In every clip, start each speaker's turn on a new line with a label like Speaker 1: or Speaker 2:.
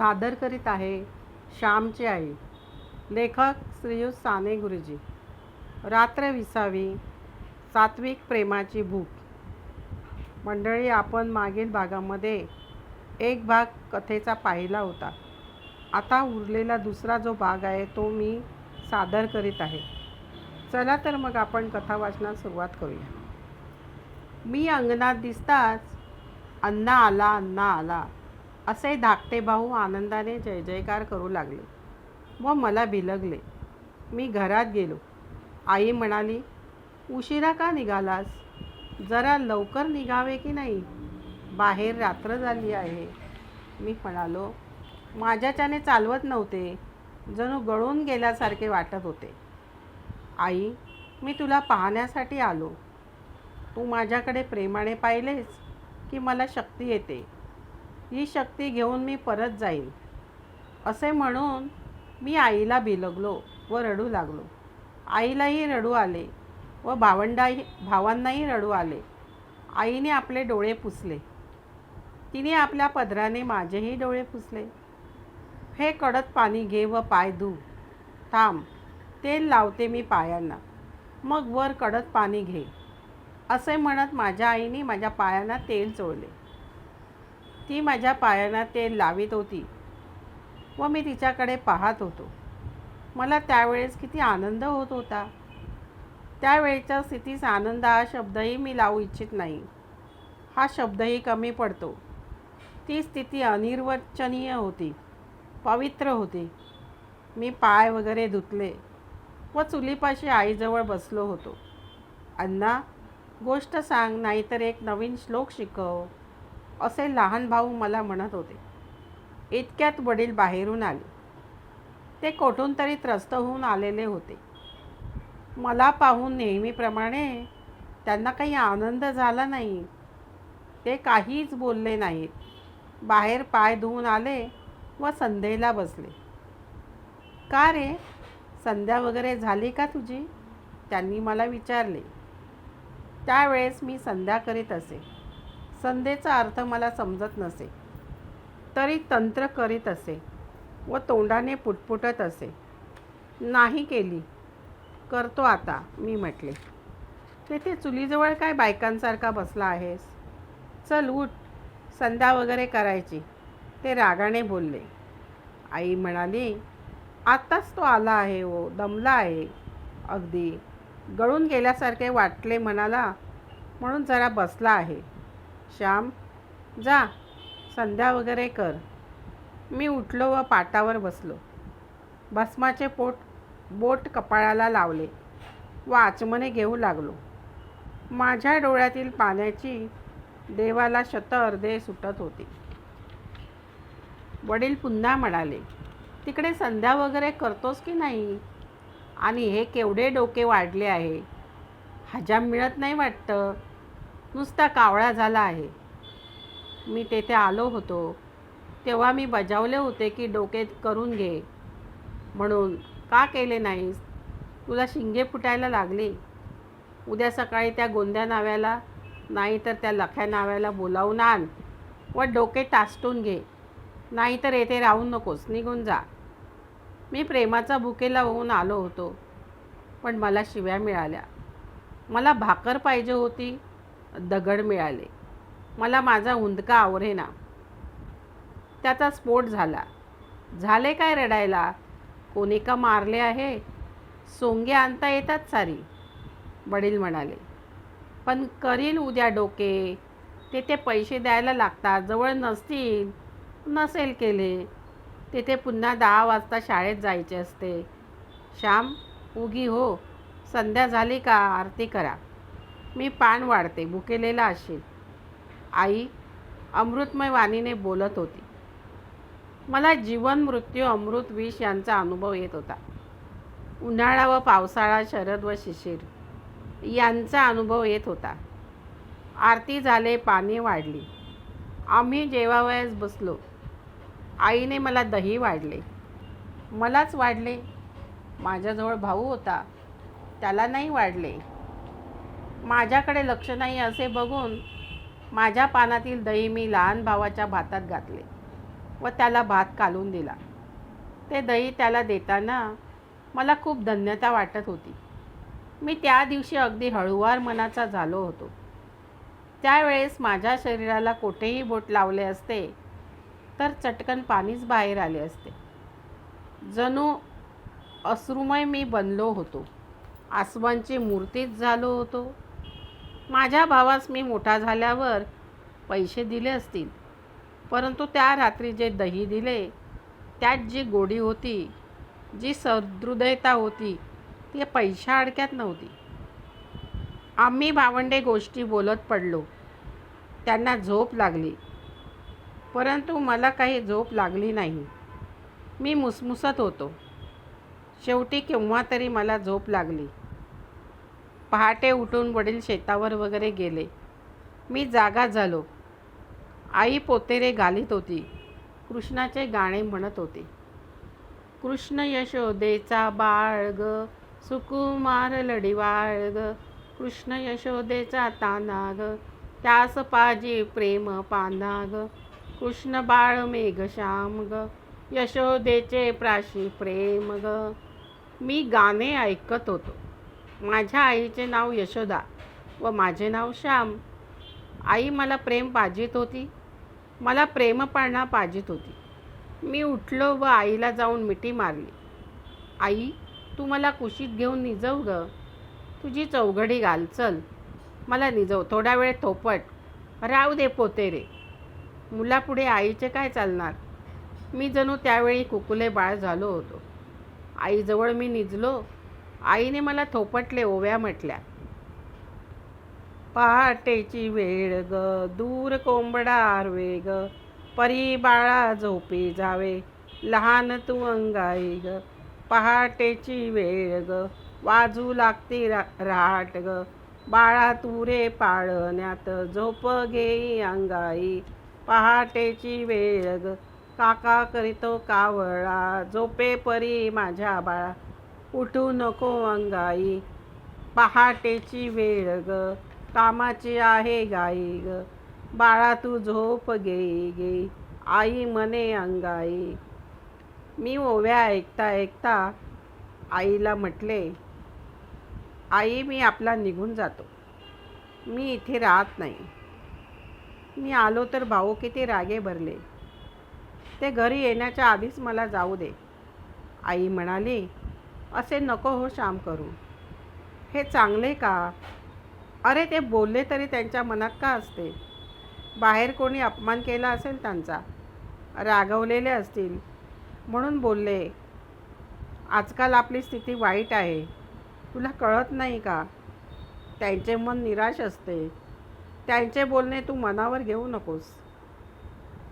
Speaker 1: सादर करीत आहे श्यामची आई लेखक श्रीयुत साने गुरुजी. रात्र विसावी सात्विक प्रेमाची भूक. मंडळी आपण मागील भागामध्ये एक भाग कथेचा पाहिला होता. आता उरलेला दुसरा जो भाग आहे तो मी सादर करीत आहे. चला तर मग आपण कथा वाचनास सुरुवात करूया. मी अंगणात दिसताच अण्णा आला अण्णा आला. असे धाकटे भाऊ आनंदाने जय जयकार करू लागले व मला भिलगले. मी घरात गेलो. आई म्हणाली उशिरा का निघालास? जरा लवकर निघावे की नाही? बाहेर रात्र झाली आहे. मी म्हणालो माझ्याच्याने चालवत नव्हते. जणू गळून गेल्यासारखे वाटत होते. आई मी तुला पाहण्यासाठी आलो. तू माझ्याकडे प्रेमाने पाहिलेस की मला शक्ती येते. ही शक्ती घेऊन मी परत जाईन. असे म्हणून मी आईला बिलगलो व रडू लागलो. आईलाही रडू आले व भावंडाही भावांनाही रडू आले. आईने आपले डोळे पुसले. तिने आपल्या पदराने माझेही डोळे पुसले. हे कडत पाणी घे व पाय धू. थांब तेल लावते मी पायांना. मग वर कडत पाणी घे. असे म्हणत माझ्या आईने माझ्या पायांना तेल चोळले. ती माझ्या पायांना तेल लावित होती व मी तिच्याकडे पाहत होतो. मला त्यावेळेस किती आनंद होत होता. त्यावेळेच्या स्थितीस आनंद हा शब्दही मी लावू इच्छित नाही. हा शब्दही कमी पडतो. ती स्थिती अनिर्वचनीय होती. पवित्र होती. मी पाय वगैरे धुतले व चुलीपाशी आईजवळ बसलो होतो. अण्णा गोष्ट सांग नाहीतर एक नवीन श्लोक शिकव. असे लहान भाऊ मला म्हणत होते. इतक्यात वडील बाहेरून आले. ते कोठून तरी त्रस्त होऊन आलेले होते. मला पाहून नेहमीप्रमाणे त्यांना काही आनंद झाला नाही. ते काहीच बोलले नाहीत. बाहेर पाय धुवून आले व संध्येला बसले. का रे? संध्या वगैरे झाली का तुझी? त्यांनी मला विचारले. त्यावेळेस मी संध्या करीत असे. संधेचा अर्थ मला समजत नसे. तरी तंत्र करीत असे व तोंडाने पुटपुटत असे. नाही केली. करतो आता मी म्हटले. तेथे चुलीजवळ काय बायकांसारखा बसला आहेस? चल उठ संध्या वगैरे करायची. ते रागाने बोलले. आई म्हणाली आत्ताच तो आला आहे ओ दमला आहे. अगदी गळून गेल्यासारखे वाटले म्हणाला म्हणून जरा बसला आहे. श्याम जा संध्या वगैरे कर. मी उठलो व पाटावर बसलो. भस्माचे पोट बोट कपाळाला लावले. व आचमने घेऊ लागलो. माझ्या डोळ्यातील पाण्याची देवाला शत अर्धे सुटत होती. वडील पुन्हा म्हणाले तिकडे संध्या वगैरे करतोस की नाही? आणि हे केवढे डोके वाढले आहे? हजाम मिळत नाही वाटतं. नुसता कावळा झाला आहे. मी तेथे आलो होतो. तेव्हा मी बजावले होते की डोके करून घे. म्हणून का केले नाहीस? तुला शिंगे फुटायला लागले. उद्या सकाळी त्या गोंद्या नाव्याला नाही तर त्या लख्या नाव्याला बोलावून आण व डोके तासटून घे. नाहीतर येथे राहू नकोस. निघून जा. मी प्रेमाचा भुकेला होऊन आलो होतो पण मला शिव्या मिळाल्या. मला भाकर पाहिजे होती. दगड मिळाले. मला माझा हुंदका आवरेना. त्याचा स्फोट झाला. झाले काय रडायला? कोणी का मारले आहे? सोंगे आणता येतात सारी वडील म्हणाले. पण करीन उद्या डोके. तेथे पैसे द्यायला लागतात. जवळ नसतील नसेल केले. तेथे पुन्हा दहा वाजता शाळेत जायचे असते. श्याम उगी हो. संध्या झाली का? आरती करा. मी पान वाढते भुकेलेला असेल. आई अमृतमय वाणीने बोलत होती. मला जीवन मृत्यू अमृत विष यांचा अनुभव येत होता. उन्हाळा व पावसाळा शरद व शिशिर यांचा अनुभव येत होता. आरती झाले पाने वाढली. आम्ही जेवावयास बसलो. आईने मला दही वाढले. मलाच वाढले. माझ्याजवळ भाऊ होता. त्याला नाही वाढले. माझ्याकडे लक्ष नाही असे बघून माझ्या पानातील दही मी लहान भावाच्या भातात घातले व त्याला भात कालून दिला. ते दही त्याला देताना मला खूप धन्यता वाटत होती. मी त्या दिवशी अगदी हळुवार मनाचा झालो होतो. त्यावेळेस माझ्या शरीराला कोठेही बोट लावले असते तर चटकन पाणीच बाहेर आले असते. जणू अश्रुमय मी बनलो होतो. आसमानची मूर्तीच झालो होतो. माझ्या भावास मी मोठा झाल्यावर पैसे दिले असतील. परंतु त्या रात्री जे दही दिले त्यात जी गोडी होती जी सहृदयता होती ती पैशा अडक्यात नव्हती. आम्ही भावंडे गोष्टी बोलत पडलो. त्यांना झोप लागली. परंतु मला काही झोप लागली नाही. मी मुसमुसत होतो. शेवटी केव्हा तरी मला झोप लागली. पहाटे उठून वडील शेतावर वगैरे गेले. मी जागा झालो. आई पोतेरे घालीत होती. कृष्णाचे गाणे म्हणत होते. कृष्ण यशोदेचा बाळ ग सुकुमार लढीवाळ ग कृष्ण यशोदेचा ताना ग त्यास पाजी प्रेम पाना ग कृष्ण बाळ मेघ श्याम ग यशोदेचे प्राशी प्रेम ग मी गाणे ऐकत होतो. माझ्या आईचे नाव यशोदा व माझे नाव श्याम. आई मला प्रेम पाजित होती. मला प्रेमपाळणा पाजित होती. मी उठलो व आईला जाऊन मिठी मारली. आई तू मला कुशीत घेऊन निजव ग. तुझी चौघडी घाल चल. मला निजव. थोडा वेळ थोपट. राव दे पोते रे. मुलापुढे आईचे काय चालणार? मी जणू त्यावेळी कुकुले बाळ झालो होतो. आईजवळ मी निजलो आईने मला थोपटले ओव्या म्हटल्या. पहाटेची वेळ ग दूर कोंबडा आरवे ग परी बाळा झोपी जावे लहान तू अंगाई ग. पहाटेची वेळ ग वाजू लागते रा राट ग. बाळा तू रे पाळण्यात झोप घेई अंगाई. पहाटेची वेळ ग काका करीतो कावळा झोपे परी माझ्या बाळा. उठू नको अंगाई. पहाटेची वेळ ग. कामाची आहे गाई ग. बाळा तू झोप गे गे. आई म्हणे अंगाई. मी ओव्या ऐकता ऐकता आईला म्हटले आई मी आपला निघून जातो. मी इथे राहत नाही. मी आलो तर भाऊ किती रागे भरले. ते घरी येण्याच्या आधीच मला जाऊ दे. आई म्हणाली असे नको हो श्याम करू. हे चांगले का? अरे ते बोलले तरी त्यांच्या मनात का असते? बाहेर कोणी अपमान केला असेल त्यांचा? रागवलेले असतील. म्हणून बोलले आजकाल आपली स्थिती वाईट आहे. तुला कळत नाही का? त्यांचे मन निराश असते. त्यांचे बोलणे तू मनावर घेऊ नकोस.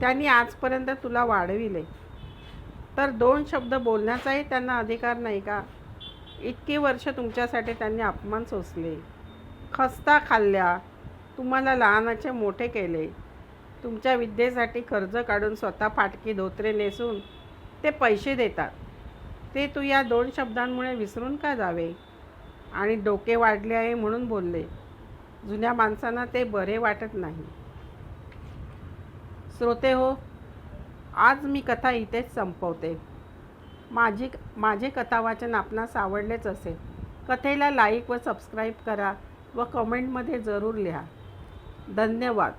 Speaker 1: त्यांनी आजपर्यंत तुला वाढविले. तर दोन शब्द बोलण्याचाही त्यांना अधिकार नाही का? इतकी वर्ष तुमच्यासाठी त्यांनी अपमान सोसले. खस्ता खाल्ल्या. तुम्हाला लहानाचे मोठे केले. तुमच्या विद्येसाठी कर्ज काढून स्वतः फाटकी धोत्रे नेसून ते पैसे देतात. ते तू या दोन शब्दांमुळे विसरून का जावे? आणि डोके वाढले आहे म्हणून बोलले. जुन्या माणसांना ते बरे वाटत नाही. श्रोते हो आज मी कथा इथेच संपवते. माझी माझे कथावाचन आपणास आवडलेच असेल. कथेला लाईक व सबस्क्राईब करा व कमेंटमध्ये जरूर लिहा. धन्यवाद.